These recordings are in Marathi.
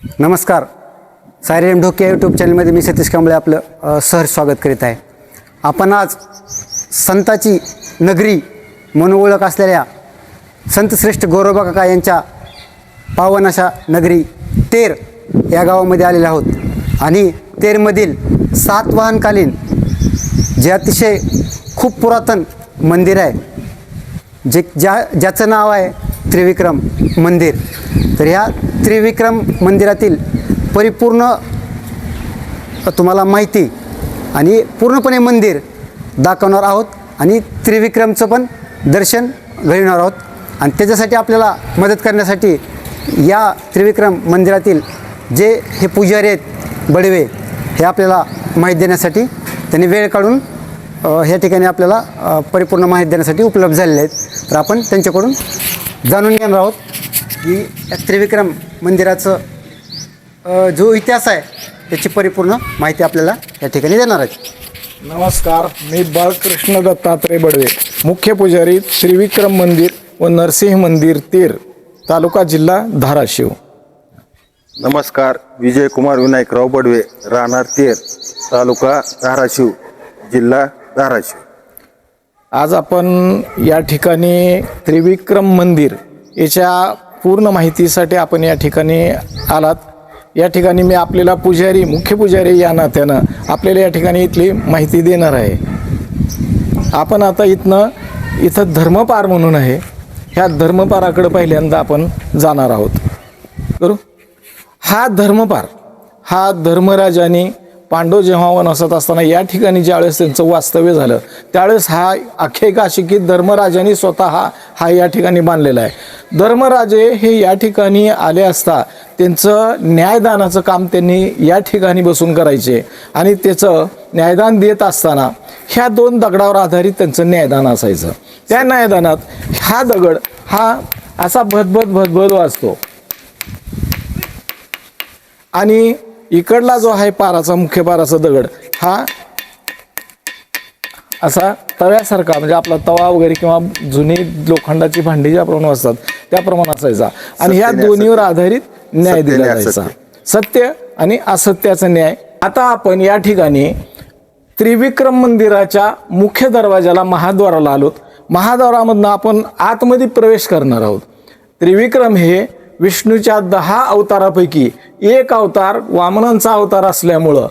नमस्कार. सायरेम ढोके यूट्यूब चॅनलमध्ये मी सतीश कांबळे आपलं सहर्ष स्वागत करीत आहे. आपण आज संताची नगरी म्हणून ओळख असलेल्या संतश्रेष्ठ गौरबा काका यांच्या पावन अशा नगरी तेर या गावामध्ये आलेले आहोत. आणि तेरमधील सातवाहनकालीन जे अतिशय खूप पुरातन मंदिर आहे जे ज्या ज्याचं नाव आहे त्रिविक्रम मंदिर. तर ह्या त्रिविक्रम मंदिरातील परिपूर्ण तुम्हाला माहिती आणि पूर्णपणे मंदिर दाखवणार आहोत आणि त्रिविक्रमचं पण दर्शन घडवणार आहोत. आणि त्याच्यासाठी आपल्याला मदत करण्यासाठी या त्रिविक्रम मंदिरातील जे हे पुजारी आहेत बडवे हे आपल्याला माहिती देण्यासाठी त्यांनी वेळ काढून ह्या ठिकाणी आपल्याला परिपूर्ण माहिती देण्यासाठी उपलब्ध झालेले आहेत. तर आपण त्यांच्याकडून जाणून घेणार आहोत की या त्रिविक्रम मंदिराचं जो इतिहास आहे त्याची परिपूर्ण माहिती आपल्याला या ठिकाणी देणार आहेत नमस्कार मी बाळकृष्ण दत्तात्रय बडवे मुख्य पुजारी श्रीविक्रम मंदिर व नरसिंह मंदिर तेर तालुका जिल्हा धाराशिव. नमस्कार विजयकुमार विनायकराव बडवे राहणार तेर तालुका धाराशिव जिल्हा धाराशिव. आज आपण या ठिकाणी त्रिविक्रम मंदिर याच्या पूर्ण माहितीसाठी आपण या ठिकाणी आलात. या ठिकाणी मी आपल्याला पुजारी मुख्य पुजारी या नात्यानं आपल्याला या ठिकाणी इथली माहिती देणार आहे. आपण आता इथनं इथं धर्मपार म्हणून आहे. ह्या धर्मपाराकडं पहिल्यांदा आपण जाणार आहोत. करू? हा धर्मपार हा धर्मराजाने पांडव जेव्हा वनसत असताना या ठिकाणी ज्यावेळेस त्यांचं वास्तव्य झालं त्यावेळेस हा आख्यायिका अशी की स्वतः हा हा या ठिकाणी बांधलेला आहे. धर्मराजे हे या ठिकाणी आले असता त्यांचं न्यायदानाचं काम त्यांनी या ठिकाणी बसून करायचे आणि त्याचं न्यायदान देत असताना ह्या दोन दगडावर आधारित त्यांचं न्यायदान असायचं. त्या न्यायदानात हा दगड हा असा भदभद भदभद वाचतो आणि इकडला जो आहे पाराचा मुख्य पाराचा दगड हा असा तव्यासारखा म्हणजे आपला तवा वगैरे किंवा जुनी लोखंडाची भांडी ज्याप्रमाणे असतात त्याप्रमाणे असायचा. आणि ह्या दोन्हीवर आधारित न्याय दिला जायचा. सत्य. आणि असत्याचा न्याय. आता आपण या ठिकाणी त्रिविक्रम मंदिराच्या मुख्य दरवाजाला महाद्वाराला आलोत. महाद्वारामधनं आपण आतमध्ये प्रवेश करणार आहोत. त्रिविक्रम हे विष्णूच्या दहा अवतारापैकी एक अवतार वामनांचा अवतार असल्यामुळं.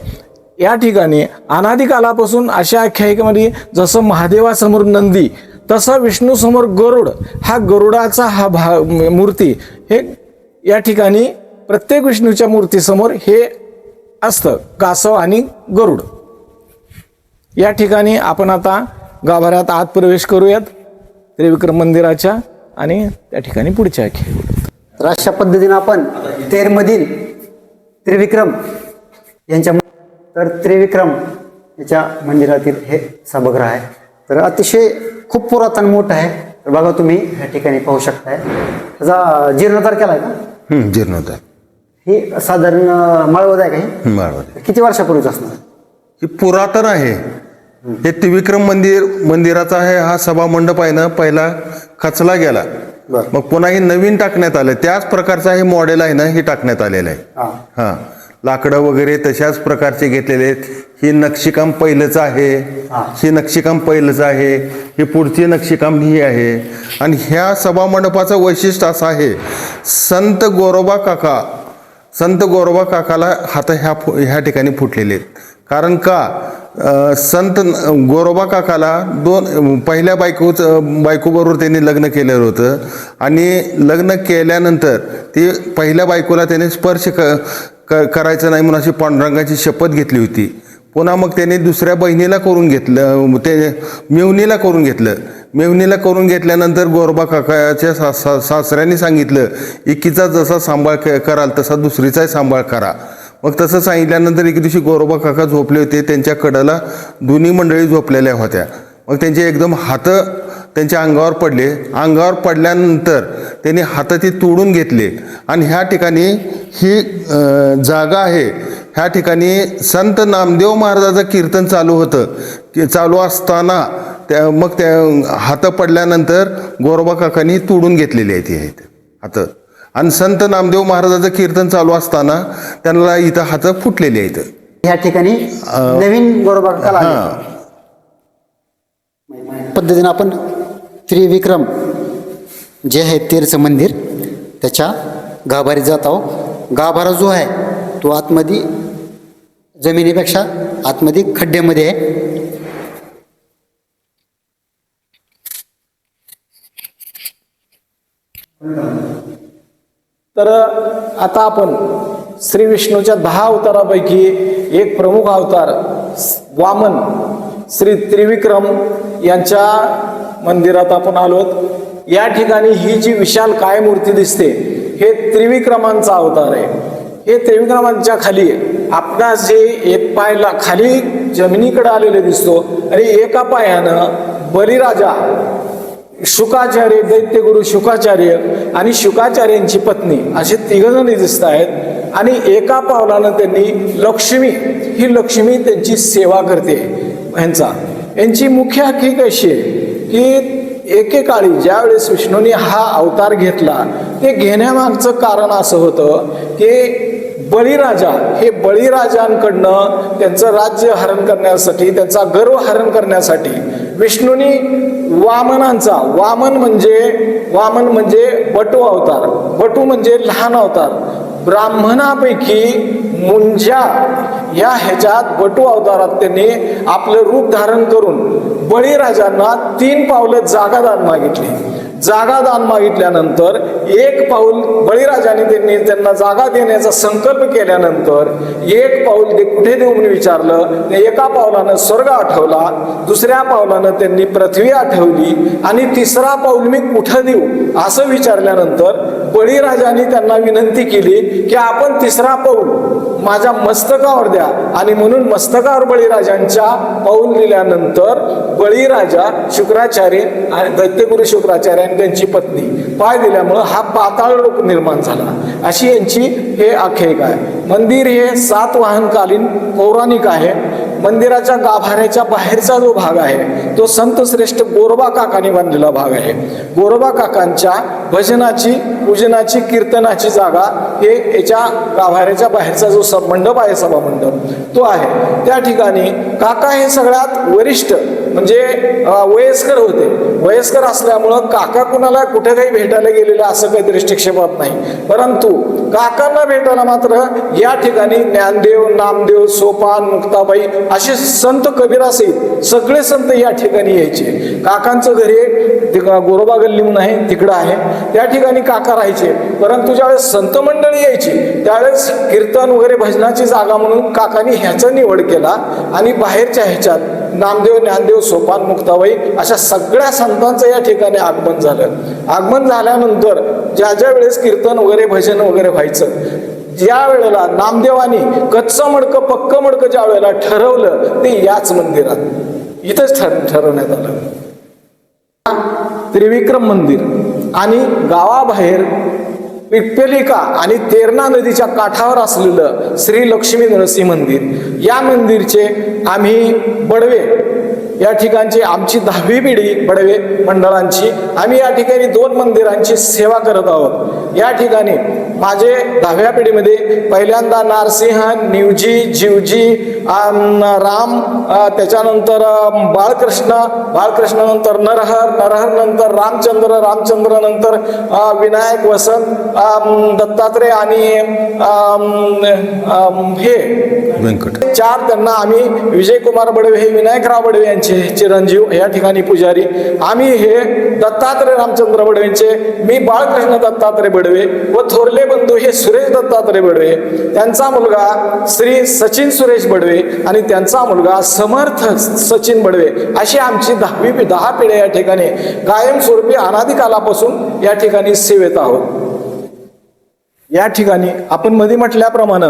या ठिकाणी अनादिकालापासून अशा आख्यायिकेमध्ये जसं महादेवासमोर नंदी तसं विष्णूसमोर गरुड हा गरुडाचा हा भा मूर्ती हे या ठिकाणी प्रत्येक विष्णूच्या मूर्तीसमोर हे असतं कासव आणि गरुड. या ठिकाणी आपण आता गाभाऱ्यात आत प्रवेश करूयात त्रिविक्रम मंदिराच्या आणि त्या ठिकाणी पुढच्या आख्यायिका तर अशा पद्धतीनं आपण तेरमधील त्रिविक्रम यांच्या तर त्रिविक्रम याच्या मंदिरातील हे सभागृह आहे. तर अतिशय खूप पुरातन मोठं आहे. तर बघा तुम्ही या ठिकाणी पाहू शकताय. त्याचा जीर्णोद्धार केला आहे का जीर्णोद्धार. ही साधारण माळवद आहे का ही? माळवाडी किती वर्षापूर्वीच असणार ही पुरातन आहे. हे त्रिविक्रम मंदिर मंदिराचा आहे हा सभा मंडप आहे ना पहिला खचला गेला. मग पुन्हा हे नवीन टाकण्यात आलं. त्याच प्रकारचं हे मॉडेल आहे ना हे टाकण्यात आलेलं आहे. हां. लाकडं वगैरे तशाच प्रकारचे घेतलेले आहेत. ही नक्षीकाम पहिलंच आहे. हा. नक्षीकाम पहिलंच आहे. ही पुढची नक्षीकाम ही आहे. आणि ह्या सभामंडपाचं वैशिष्ट्य असं आहे. संत गोरोबा काका संत गोरोबा काकाला हात ह्या ह्या ठिकाणी फुटलेले आहेत. कारण का संत गोरोबा काकाला दोन पहिल्या बायकोचं बायकोबरोबर त्यांनी लग्न केलेलं होतं. आणि लग्न केल्यानंतर ते पहिल्या बायकोला त्याने स्पर्श क क- करायचं नाही म्हणून अशी पांडुरंगाची शपथ घेतली होती. पुन्हा मग त्याने दुसऱ्या बहिणीला करून घेतलं ते मेवणीला करून घेतलं. मेवणीला करून घेतल्यानंतर गोरबा काकाच्या सा सा सासऱ्यांनी सांगितलं एकीचा जसा सांभाळ क- कराल तसा दुसरीचाही सांभाळ करा. मग तसं सांगितल्यानंतर एक दिवशी गोरोबा काका झोपले होते. त्यांच्या कडाला दोन्ही मंडळी झोपलेल्या होत्या. मग त्यांचे एकदम हात त्यांच्या अंगावर पडले. अंगावर पडल्यानंतर त्यांनी हात ती तोडून घेतले. आणि ह्या ठिकाणी ही जागा आहे. ह्या ठिकाणी संत नामदेव महाराजाचं कीर्तन चालू होतं. की चालू असताना त्या मग त्या हातं पडल्यानंतर गोरोबा काकांनी तोडून घेतलेली आहे ती आहेत हातं. आणि संत नामदेव महाराजाचं कीर्तन चालू असताना त्यांना इथं हात फुटलेले आहेत. ह्या ठिकाणी नवीन. हां. पद्धतीनं आपण त्रिविक्रम जे आहे तेरचं मंदिर त्याच्या गाभारीत जात आहो गाभारा जो आहे तो आतमध्ये जमिनीपेक्षा आतमध्ये खड्ड्यामध्ये आहे. तर आता आपण श्री विष्णूच्या दहा अवतारापैकी एक प्रमुख अवतार वामन श्री त्रिविक्रम यांच्या मंदिरात आपण आलोत. या ठिकाणी ही जी विशाल काय मूर्ती दिसते हे त्रिविक्रमांचा अवतार आहे. हे त्रिविक्रमांच्या खाली आपणास जे एक पायला खाली जमिनीकडे आलेले दिसतो आणि एका पायानं बलिराजा शुकाचार्य दैत्यगुरु शुकाचार्य आणि शुकाचार्यांची पत्नी असे तिघजणी दिसत आहेत आणि एका पावलानं त्यांनी लक्ष्मी ही लक्ष्मी त्यांची सेवा करते ह्यांचा. यांची मुख्य हकीक अशी आहे की एकेकाळी ज्यावेळेस विष्णूने हा अवतार घेतला ते घेण्यामागचं कारण असं होतं की बळीराजा हे बळीराजांकडनं त्यांचं राज्य हरण करण्यासाठी त्यांचा गर्व हरण करण्यासाठी विष्णूनी वामनांचा वामन म्हणजे वामन म्हणजे बटू अवतार. बटू म्हणजे लहान अवतार. ब्राह्मणापैकी मुंजा या ह्याच्यात बटू अवतारात त्यांनी आपलं रूप धारण करून बळीराजांना तीन पावलं जागा दान मागितली. जागा दान मागितल्यानंतर एक पाऊल बळीराजाने त्यांनी त्यांना जागा देण्याचा संकल्प केल्यानंतर एक पाऊल ते कुठे देऊ म्हणून विचारलं ते एका पावलानं स्वर्ग आठवला दुसऱ्या पावलानं त्यांनी पृथ्वी आठवली आणि तिसरा पाऊल मी कुठं देऊ? असं विचारल्यानंतर बळीराजाने त्यांना विनंती केली की आपण तिसरा पाऊल माझ्या मस्तकावर द्या. आणि म्हणून मस्तकावर बळीराजांच्या पाऊल दिल्यानंतर बळीराजा शुक्राचार्य आणि दैत्यगुरु शुक्राचार्य आणि त्यांची पत्नी पाय दिल्यामुळं हा पाताळ लोक निर्माण झाला. अशी यांची हे आख्यायिका आहे. मंदिर हे सात वाहनकालीन पौराणिक आहे. मंदिराच्या गाभाऱ्याच्या बाहेरचा जो भाग आहे तो संत श्रेष्ठ गोरबा काकांनी बांधलेला भाग आहे. गोरबा काकांच्या भजनाची पूजनाची कीर्तनाची जागा हे याच्या गाभाऱ्याच्या बाहेरचा जो सब मंडप आहे सभा मंडप तो आहे. त्या ठिकाणी काका हे सगळ्यात वरिष्ठ म्हणजे वयस्कर होते. वयस्कर असल्यामुळं काका कुणाला कुठे काही भेटायला गेलेलं असं काही दृष्टिक्षेपात नाही. परंतु काकांना भेटायला मात्र या ठिकाणी ज्ञानदेव नामदेव सोपान मुक्ताबाई असे संत कबीरासहित सगळे संत या ठिकाणी यायचे. काकांचं घर हे गोरोबा गल्ली म्हणून आहे तिकडं आहे. त्या ठिकाणी काका राहायचे. परंतु ज्यावेळेस संत मंडळी यायची त्यावेळेस कीर्तन वगैरे भजनाची जागा म्हणून काकांनी ह्याचा निवड केला आणि बाहेरच्या ह्याच्यात नामदेव ज्ञानदेव सोपान मुक्ताबाई अशा सगळ्या संतांचं या ठिकाणी आगमन झालं. आगमन झाल्यानंतर ज्या ज्या वेळेस कीर्तन वगैरे भजन वगैरे व्हायचं ज्या वेळेला नामदेवानी कच्चं मडकं पक्क मडकं ज्या वेळेला ठरवलं ते याच मंदिरात. इथंच ठर ठरवण्यात आलं. त्रिविक्रम मंदिर आणि गावाबाहेर पिप्पलिका आणि तेरणा नदीच्या काठावर असलेलं श्री लक्ष्मी नरसिंह मंदिर या मंदिरचे आम्ही बडवे या ठिकाणची आमची दहावी पिढी बडवे मंडळांची. आम्ही या ठिकाणी दोन मंदिरांची सेवा करत आहोत. या ठिकाणी माझे दहाव्या पिढीमध्ये पहिल्यांदा नारसिंह निवजी जीवजी राम त्याच्यानंतर बाळकृष्ण बाळकृष्ण नंतर नरहर नरहर नंतर रामचंद्र रामचंद्र नंतर विनायक वसंत दत्तात्रय आणि हे व्यंकट. चार त्यांना आम्ही विजयकुमार बडवे हे विनायकराव बडवे यांचे चिरंजीव या ठिकाणी पुजारी. आम्ही हे दत्तात्रय रामचंद्र बडवेंचे मी बाळकृष्ण दत्तात्रय बडवे व थोरले बंधू हे सुरेश दत्तात्रय बडवे त्यांचा मुलगा श्री सचिन सुरेश बडवे आणि त्यांचा मुलगा समर्थ सचिन बडवे अशी आमची दहावी दहा पिढ्या या ठिकाणी कायमस्वरूपी अनादिकालापासून या ठिकाणी सेवेत आहोत. या ठिकाणी आपण मध्ये म्हटल्याप्रमाणे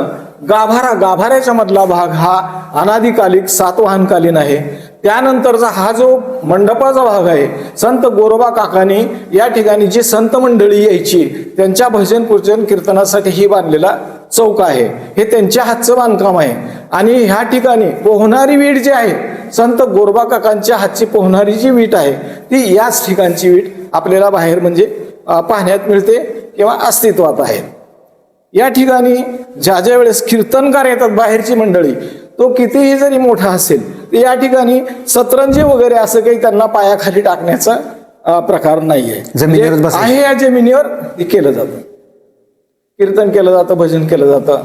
गाभारा गाभाऱ्याच्या मधला भाग हा अनादिकालिक सातवाहनकालीन आहे. त्यानंतरचा हा जो मंडपाचा भाग आहे संत गोरोबा काकांनी या ठिकाणी जी संत मंडळी यायची त्यांच्या भजन पूजन कीर्तनासाठी ही बांधलेला चौक आहे. हे त्यांच्या हातचं बांधकाम आहे. आणि ह्या ठिकाणी पोहणारी वीट जी आहे संत गोरबा काकांच्या हातची पोहणारी जी वीट आहे ती याच ठिकाणची वीट आपल्याला बाहेर म्हणजे पाहण्यात मिळते किंवा अस्तित्वात आहेत या ठिकाणी ज्या ज्या वेळेस कीर्तनकार येतात बाहेरची मंडळी तो कितीही जरी मोठा असेल तर या ठिकाणी सतरंजी वगैरे असं काही त्यांना पायाखाली टाकण्याचा प्रकार नाहीये. जमिनीवरच म्हणजे. आहे या जमिनीवर केलं जातं. कीर्तन केलं जातं भजन केलं जातं.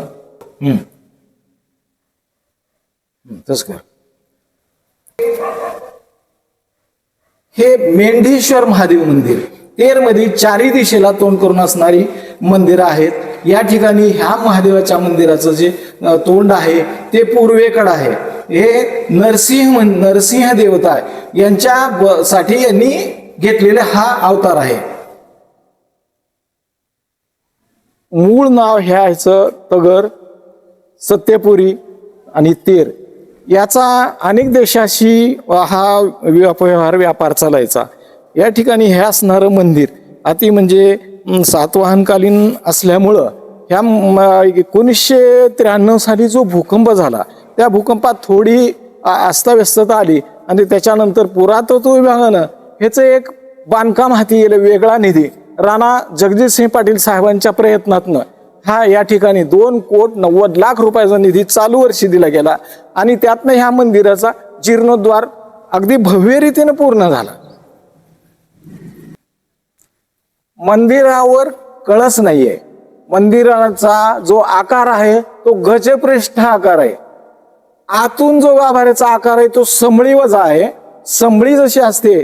हे मेंढेश्वर महादेव मंदिर तेरमध्ये चारी दिशेला तोंड करून असणारी मंदिरं आहेत. या ठिकाणी ह्या महादेवाच्या मंदिराचं जे तोंड आहे ते पूर्वेकडं आहे. हे नरसिंह नरसिंह देवता यांच्या ब- साठी यांनी घेतलेला हा अवतार आहे. मूळ नाव ह्याचं तगर सत्यपुरी आणि तेर. याचा अनेक देशाशी हा व्यवहार व्यापार चालायचा. या ठिकाणी हे असणारं मंदिर अति म्हणजे सातवाहनकालीन असल्यामुळं ह्या एकोणीसशे त्र्याण्णव साली जो भूकंप झाला त्या भूकंपात थोडी अस्ताव्यस्तता आली आणि त्याच्यानंतर पुरातत्व विभागानं ह्याचं एक बांधकाम हाती गेलं वेगळा निधी. राणा जगजितसिंह पाटील साहेबांच्या प्रयत्नातनं हा या ठिकाणी दोन कोट नव्वद लाख रुपयाचा निधी चालू वर्षी दिला गेला आणि त्यातनं ह्या मंदिराचा जीर्णोद्वार अगदी भव्यरीतीनं पूर्ण झाला. मंदिरावर कळस नाहीये. मंदिराचा जो आकार आहे तो गजपृष्ठ आकार आहे. आतून जो गाभाऱ्याचा आकार आहे तो समळीवजा वजा आहे. समळी जशी असते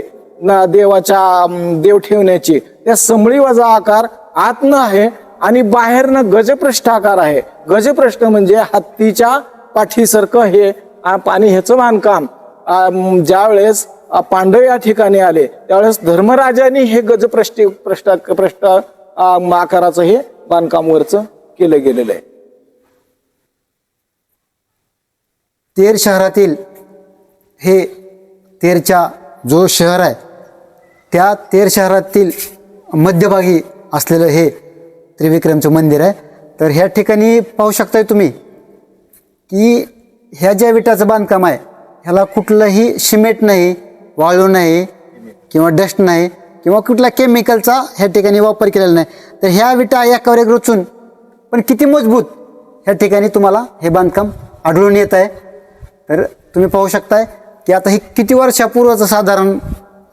ना देवाच्या देव ठेवण्याची त्या समळीवजा वजा आकार आतनं आहे आणि बाहेरनं गजपृष्ठ आकार आहे. गजप्रष्ठ म्हणजे हत्तीच्या पाठीसारखं हे आणि ह्याचं बांधकाम. ज्यावेळेस पांडव या ठिकाणी आले. त्यावेळेस धर्मराजांनी हे गज प्रष्टी पृष्ठ अं, आकाराचं हे बांधकामवरचं केलं गेलेलं आहे. तेर शहरातील हे तेरच्या जो शहर आहे त्या तेर शहरातील मध्यभागी असलेलं हे त्रिविक्रमचं मंदिर आहे. तर ह्या ठिकाणी पाहू शकताय तुम्ही की ह्या ज्या विटाचं बांधकाम आहे ह्याला कुठलंही सिमेंट नाही वाळू नाही किंवा डस्ट नाही किंवा कुठल्या केमिकलचा ह्या ठिकाणी वापर केलेला नाही. तर ह्या विटा एकावर एक रचून पण किती मजबूत ह्या ठिकाणी तुम्हाला हे बांधकाम आढळून येत आहे. तर तुम्ही पाहू शकताय की आता हे किती वर्षापूर्वचं साधारण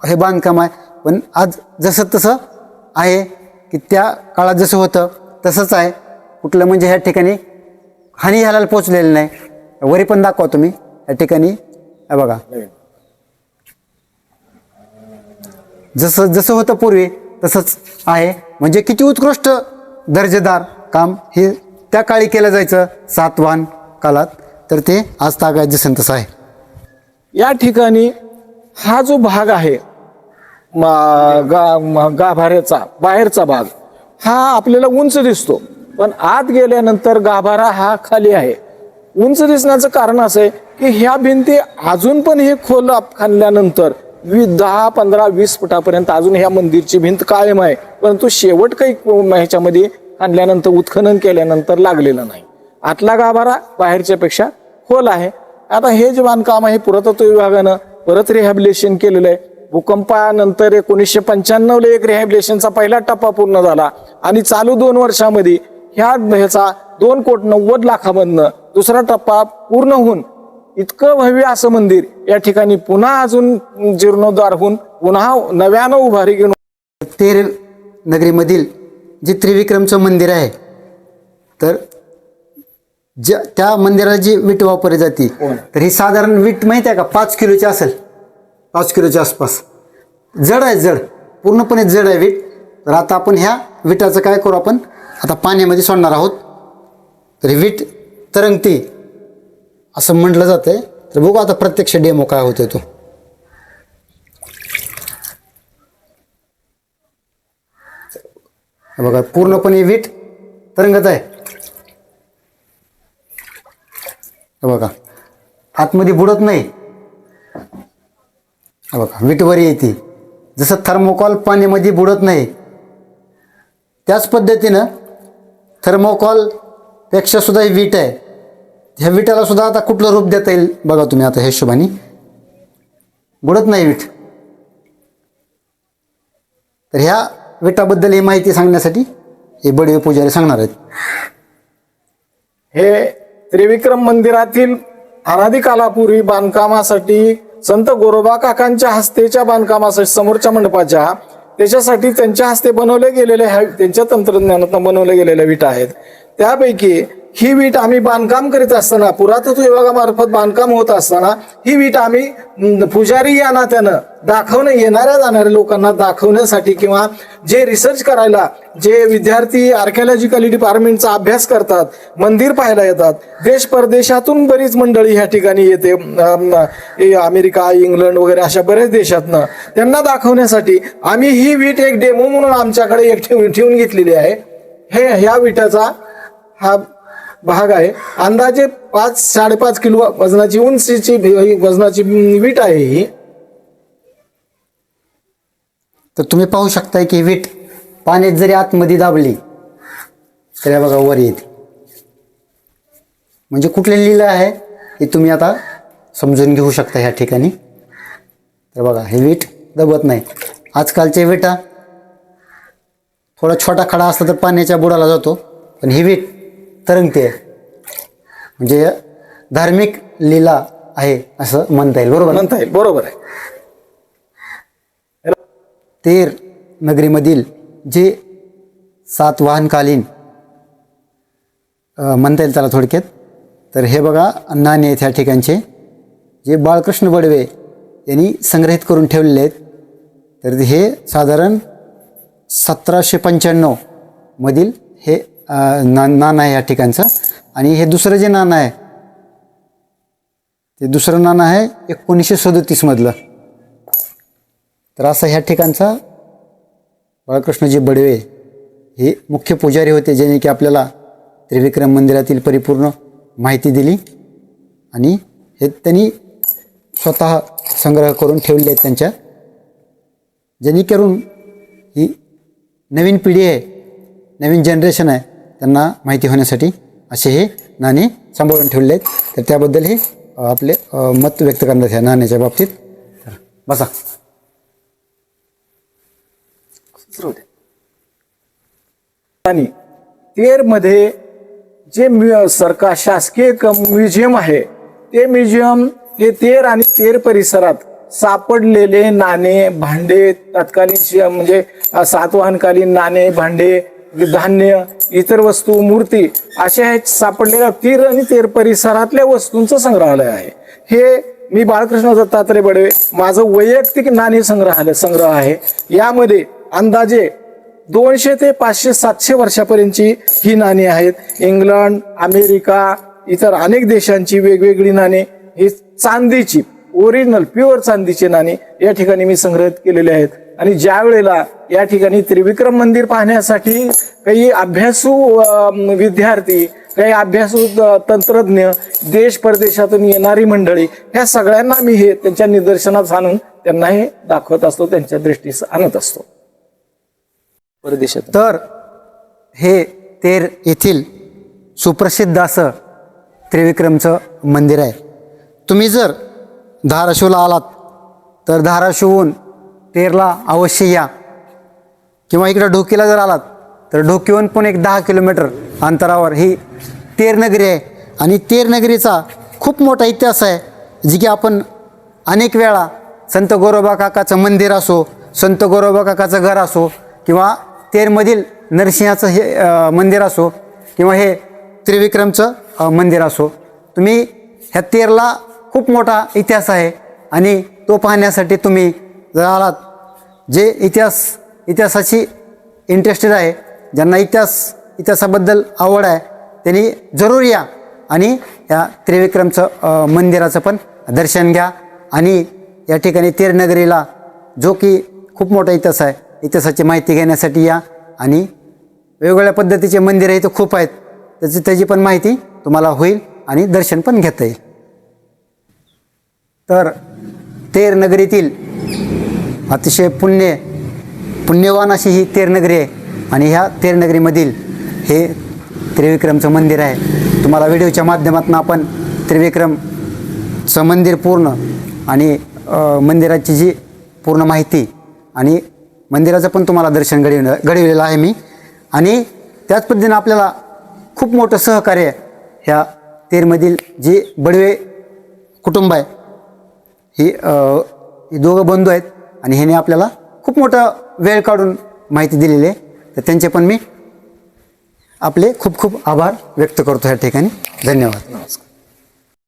हे बांधकाम आहे. पण आज जसं तसं आहे की त्या काळात जसं होतं तसंच आहे. कुठलं म्हणजे ह्या ठिकाणी हानी ह्याला पोचलेलं नाही. वरी पण दाखवा तुम्ही. या ठिकाणी बघा. जसं जसं होतं पूर्वी तसंच आहे. म्हणजे किती उत्कृष्ट दर्जेदार काम हे त्या काळी केलं जायचं सातवाहन काळात तर ते आज तागायत जसं तसं आहे. या ठिकाणी हा जो भाग आहे गा गाभाऱ्याचा बाहेरचा भाग हा आपल्याला उंच दिसतो. पण आत गेल्यानंतर गाभारा हा खाली आहे. उंच दिसण्याचं कारण असं आहे की ह्या भिंती अजून पण हे खोल खाल्ल्यानंतर दहा पंधरा वीस फुटापर्यंत अजून ह्या मंदिरची भिंत कायम आहे. परंतु शेवट काही ह्याच्यामध्ये आणल्यानंतर उत्खनन केल्यानंतर लागलेलं नाही. आतला गाभारा बाहेरच्यापेक्षा खोल आहे. आता हे जे बांधकाम आहे पुरातत्व विभागानं परत रिहॅबिलेशन केलेलं आहे. भूकंपानंतर एकोणीसशे पंच्याण्णवला एक रिहॅबिलेशनचा पहिला टप्पा पूर्ण झाला. आणि चालू दोन वर्षामध्ये ह्या ह्याचा दोन कोट नव्वद लाखामधनं दुसरा टप्पा पूर्ण होऊन इतकं भव्य असं मंदिर या ठिकाणी पुन्हा अजून जीर्णोद्धार होऊन पुन्हा नव्यानं उभारी घेऊन तेर नगरीमधील जे त्रिविक्रमचं मंदिर आहे तर ज्या त्या मंदिराला जी वीट वापरली जाते तर ही साधारण वीट माहिती आहे का? पाच किलोची असेल. पाच किलोच्या आसपास. जड आहे जड. पूर्णपणे जड आहे वीट. तर आता आपण ह्या विटाचं काय करू आपण? आता पाण्यामध्ये सोडणार आहोत. तर ही वीट तरंगती. असं म्हटलं जातंय. तर बघू आता प्रत्यक्ष डेमो काय होतोय तो. बघा पूर्णपणे वीट तरंगत आहे. बघा आतमध्ये बुडत नाही. बघा विटवर येते. जसं थर्मोकॉल पाण्यामध्ये बुडत नाही. त्याच पद्धतीनं थर्मोकॉलपेक्षा सुद्धा ही वीट आहे. ह्या विटाला सुद्धा आता कुठलं रूप देता येईल? बघा तुम्ही आता ह्या हिशोबाने. बुडत नाही वीट. तर ह्या विटाबद्दल ही माहिती सांगण्यासाठी हे बडवे पुजारी सांगणार आहेत. हे त्रिविक्रम मंदिरातील अनादी कालापूर्वी बांधकामासाठी संत गोरोबा काकांच्या हस्तेच्या बांधकामासाठी समोरच्या मंडपाच्या त्याच्यासाठी त्यांच्या हस्ते बनवले गेलेले ह्या त्यांच्या तंत्रज्ञानातून बनवले गेलेल्या विटा आहेत. त्यापैकी ही वीट आम्ही बांधकाम करीत असताना पुरातत्व विभागामार्फत बांधकाम होत असताना ही वीट आम्ही पुजारी या नात्यानं दाखवणं येणाऱ्या जाणाऱ्या लोकांना दाखवण्यासाठी किंवा जे रिसर्च करायला जे विद्यार्थी आर्किओलॉजिकल डिपार्टमेंटचा अभ्यास करतात मंदिर पाहायला येतात देश परदेशातून बरीच मंडळी ह्या ठिकाणी येते अमेरिका इंग्लंड वगैरे अशा बऱ्याच देशातनं त्यांना दाखवण्यासाठी आम्ही ही वीट एक डेमो म्हणून आमच्याकडे एक ठेवून ठेवून घेतलेली आहे. हे ह्या विटाचा हा भाग आहे. अंदाजे पाच साडेपाच किलो वजनाची उंचीची वजनाची वीट आहे ही. तर तुम्ही पाहू शकताय की वीट पाण्यात जरी आतमध्ये दाबली तर बघा वर येते. म्हणजे कुठले लिहिलं आहे हे तुम्ही आता समजून घेऊ शकता ह्या ठिकाणी. तर बघा हे वीट दबत नाही. आजकालचे विटा थोडा छोटा खडा असला तर पाण्याच्या बुडाला जातो. पण ही वीट तरंगते म्हणजे धार्मिक लीला आहे असं म्हणता येईल. बरोबर? म्हणता येईल. बरोबर आहे. तेर नगरीमधील जे सातवाहनकालीन अ, म्हणता येईल त्याला थोडक्यात. तर हे बघा नाणे आहेत ह्या ठिकाणचे. जे बाळकृष्ण बडवे यांनी संग्रहित करून ठेवलेले आहेत. तर हे साधारण सतराशे पंच्याण्णव मधील हे ना नाणं आहे या ठिकाणचं. आणि हे दुसरं जे नाणं आहे ते दुसरं नाणं आहे एकोणीसशे सदतीसमधलं तर असं ह्या ठिकाणचा बाळकृष्णजी बडवे हे मुख्य पुजारी होते ज्याने की आपल्याला त्रिविक्रम मंदिरातील परिपूर्ण माहिती दिली. आणि हे त्यांनी स्वतः संग्रह करून ठेवले आहेत त्यांच्या. जेणेकरून ही नवीन पिढी आहे नवीन जनरेशन आहे त्यांना माहिती होण्यासाठी असे हे नाणे सांभाळून ठेवले आहेत. तर त्याबद्दल हे आपले मत व्यक्त करण्यात ह्या नाण्याच्या बाबतीत. तर बसा. आणि तेरमध्ये जे म्यु सरकार शासकीय म्युझियम आहे ते म्युझियम हे तेर आणि तेर परिसरात सापडलेले नाणे भांडे तत्कालीन म्हणजे सातवाहनकालीन नाणे भांडे धान्य इतर वस्तू मूर्ती अशा आहेत सापडलेल्या तीर आणि तेर परिसरातल्या वस्तूंचं संग्रहालय आहे. हे मी बाळकृष्ण दत्तात्रय बडवे माझं वैयक्तिक नाणे संग्रहालय संग्रह आहे. यामध्ये अंदाजे दोनशे ते पाचशे सातशे वर्षापर्यंतची ही नाणी आहेत. इंग्लंड अमेरिका इतर अनेक देशांची वेगवेगळी नाणी. ही चांदीची ओरिजिनल प्युअर चांदीची नाणी या ठिकाणी मी संग्रहित केलेले आहेत. आणि ज्या वेळेला या ठिकाणी त्रिविक्रम मंदिर पाहण्यासाठी काही अभ्यासू विद्यार्थी काही अभ्यासू तंत्रज्ञ देश परदेशातून येणारी मंडळी ह्या सगळ्यांना मी हे त्यांच्या निदर्शनात आणून त्यांना हे दाखवत असतो त्यांच्या दृष्टीस आणत असतो. परदेशात तर हे तेर येथील सुप्रसिद्ध असं त्रिविक्रमचं मंदिर आहे. तुम्ही जर धाराशिवला आलात तर धाराशिवहून तेरला अवश्य या. किंवा इकडं ढोकीला जर आलात तर ढोकीहून पण एक दहा किलोमीटर अंतरावर. ही तेरनगरी आहे. आणि तेरनगरीचा खूप मोठा इतिहास आहे जी की आपण अनेक वेळा संत गोरोबा काकाचं मंदिर असो संत गोरोबा काकाचं घर असो किंवा तेरमधील नरसिंहाचं हे मंदिर असो किंवा हे त्रिविक्रमचं मंदिर असो. तुम्ही ह्या तेरला खूप मोठा इतिहास आहे आणि तो पाहण्यासाठी तुम्ही जर आलात जे इतिहास इतिहासाची इंटरेस्टेड आहे ज्यांना इतिहास इतिहासाबद्दल आवड आहे त्यांनी जरूर या आणि या त्रिविक्रमचं मंदिराचं पण दर्शन घ्या. आणि या ठिकाणी तेरनगरीला जो की खूप मोठा इतिहास आहे इतिहासाची माहिती घेण्यासाठी या. आणि वेगवेगळ्या पद्धतीचे मंदिरं इथं खूप आहेत त्याची त्याची पण माहिती तुम्हाला होईल आणि दर्शन पण घेता येईल. तर तेरनगरीतील अतिशय पुण्य पुण्यवान अशी ही तेरनगरी आहे. आणि ह्या तेरनगरीमधील हे त्रिविक्रमचं मंदिर आहे. तुम्हाला व्हिडिओच्या माध्यमातून आपण त्रिविक्रमचं मंदिर पूर्ण आणि मंदिराची जी पूर्ण माहिती आणि मंदिराचं पण तुम्हाला दर्शन घडविलं घडविलेलं आहे मी. आणि त्याच पद्धतीनं आपल्याला खूप मोठं सहकार्य ह्या तेरमधील जे बडवे कुटुंब आहे ही दोघं बंधू आहेत. आणि ह्याने आपल्याला खूप मोठा वेळ काढून माहिती दिलेली आहे. तर त्यांचे पण मी आपले खूप खूप आभार व्यक्त करतो या ठिकाणी. धन्यवाद.